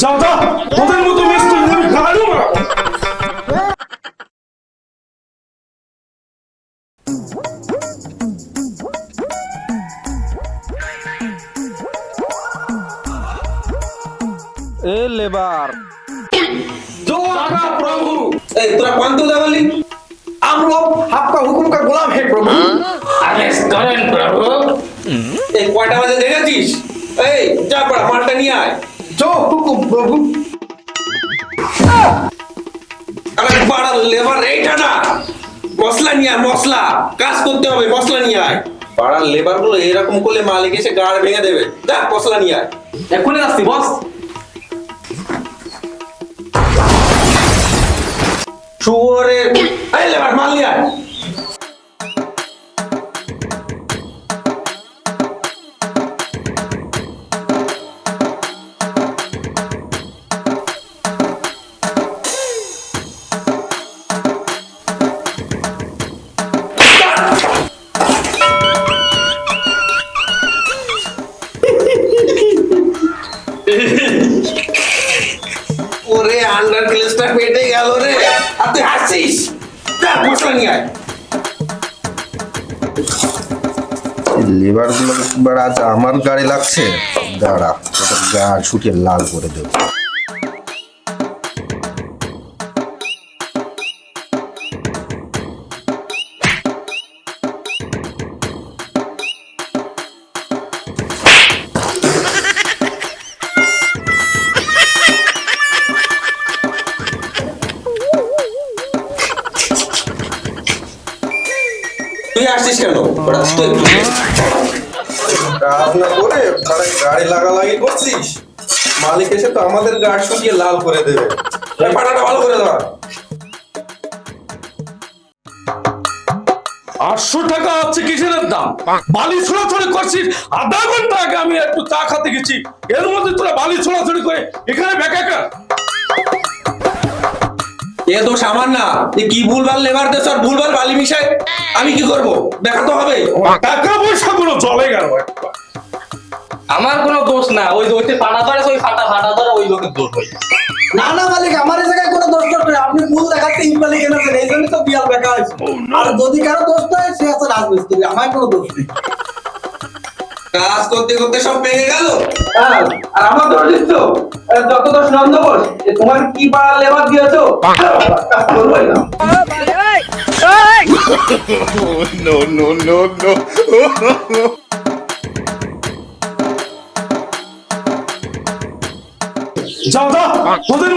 যা যা তোদের মতো মিস্ত্রি আমি গাড়িও না এ লেবার প্রভু ए तोरा कौन तो देवली हम लोग आपका हुक्म का गुलाम है प्रभु আদেশ করেন প্রভু এই কয়টা বাজে দেখেছিস এই যা পড়া মালটা নিয়ে আয় চো হুকুম প্রভু। আরে কাজ করতে হবে মশলা নিয়ে আয়। পাড়ার লেবারগুলো এরকম করলে মালিক এসে গাড় ভেঙে দেবে। যা মশলা নিয়ে আয়। এক্ষুনি আসছি বস। শুয়োরের এই লেবার মাল নিয়ে ওরে আন্ডার গ্লেসটা পেটে গেল রে। আর তুই যা, মশলা নিয়ে আয়। লেবারগুলো আমার গাড়ি লাগছে। দাঁড়া গা ছুটে লাল করে দেবো। তুই আসছিস কেন? ওরা তুই কাজ না করে তারা গাড়ি লাগালাগি করছিস? মালিক এসে তো আমাদের গাড় ছুটিয়ে লাল করে দেবে। পাটাটা ভালো করে ধর। আটশো টাকা হচ্ছে কিসের দাম? বালি ছোড়াছড়ি করছিস? আধা ঘণ্টা আগে আমি একটু চা খাতে গেছি। এর মধ্যে তোরা বালি ছোড়াছড়ি করে এখানে বেকাকা এ দোষ আমার না এ কি ভুলভাল লেবার দেশ আর ভুলভাল বালি মিশায়? আমি কি করব? দেখা তো হবে। টাকা পয়সা গুলো জলে গেল আমার কোনো দোষ না ওই ওইতে পাড়া ধরে ওই ফাটা ফাটা ধরে ওই লোকের দোষ হয়ে না না মালিক আমার এই জায়গায় কোনো দোষ নেই। আপনি ভুল দেখাতে ইট মালিক এনেছেন এই জন্যই তো বিয়াল বেকা হয়েছে। আর যদি কারও দোষ হয় সে আছে রাজমিস্ত্রি আমার কোনো দোষ নেই। কাজ করতে করতে সব ভেঙে গেল। হ্যাঁ, আর আমার দোষ দিচ্ছ যত দোষ নন্দ বোস তোমার কি পাড়া লেবার দিয়েছ? কাজ করবোই না যা যা তোদের